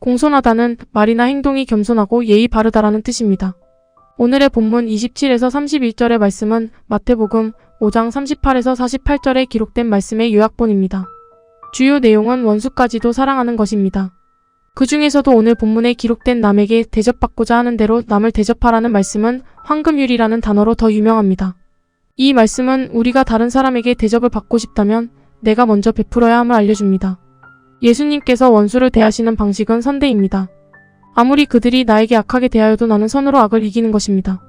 공손하다는 말이나 행동이 겸손하고 예의 바르다라는 뜻입니다. 오늘의 본문 27에서 31절의 말씀은 마태복음 5장 38에서 48절에 기록된 말씀의 요약본입니다. 주요 내용은 원수까지도 사랑하는 것입니다. 그 중에서도 오늘 본문에 기록된 남에게 대접받고자 하는 대로 남을 대접하라는 말씀은 황금율이라는 단어로 더 유명합니다. 이 말씀은 우리가 다른 사람에게 대접을 받고 싶다면 내가 먼저 베풀어야 함을 알려줍니다. 예수님께서 원수를 대하시는 방식은 선대입니다. 아무리 그들이 나에게 악하게 대하여도 나는 선으로 악을 이기는 것입니다.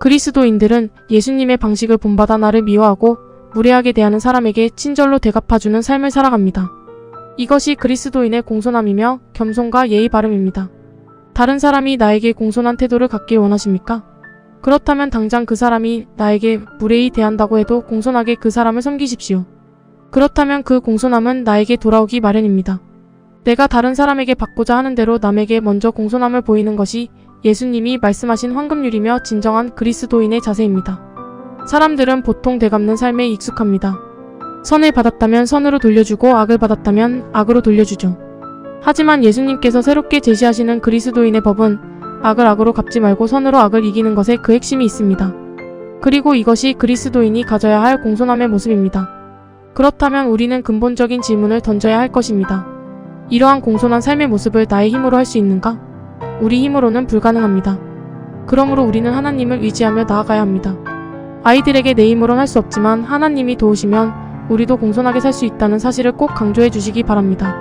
그리스도인들은 예수님의 방식을 본받아 나를 미워하고 무례하게 대하는 사람에게 친절로 대갚아주는 삶을 살아갑니다. 이것이 그리스도인의 공손함이며 겸손과 예의 바름입니다. 다른 사람이 나에게 공손한 태도를 갖길 원하십니까? 그렇다면 당장 그 사람이 나에게 무례히 대한다고 해도 공손하게 그 사람을 섬기십시오. 그렇다면 그 공손함은 나에게 돌아오기 마련입니다. 내가 다른 사람에게 받고자 하는 대로 남에게 먼저 공손함을 보이는 것이 예수님이 말씀하신 황금률이며 진정한 그리스도인의 자세입니다. 사람들은 보통 되갚는 삶에 익숙합니다. 선을 받았다면 선으로 돌려주고 악을 받았다면 악으로 돌려주죠. 하지만 예수님께서 새롭게 제시하시는 그리스도인의 법은 악을 악으로 갚지 말고 선으로 악을 이기는 것에 그 핵심이 있습니다. 그리고 이것이 그리스도인이 가져야 할 공손함의 모습입니다. 그렇다면 우리는 근본적인 질문을 던져야 할 것입니다. 이러한 공손한 삶의 모습을 나의 힘으로 할 수 있는가? 우리 힘으로는 불가능합니다. 그러므로 우리는 하나님을 의지하며 나아가야 합니다. 아이들에게 내 힘으로는 할 수 없지만 하나님이 도우시면 우리도 공손하게 살 수 있다는 사실을 꼭 강조해 주시기 바랍니다.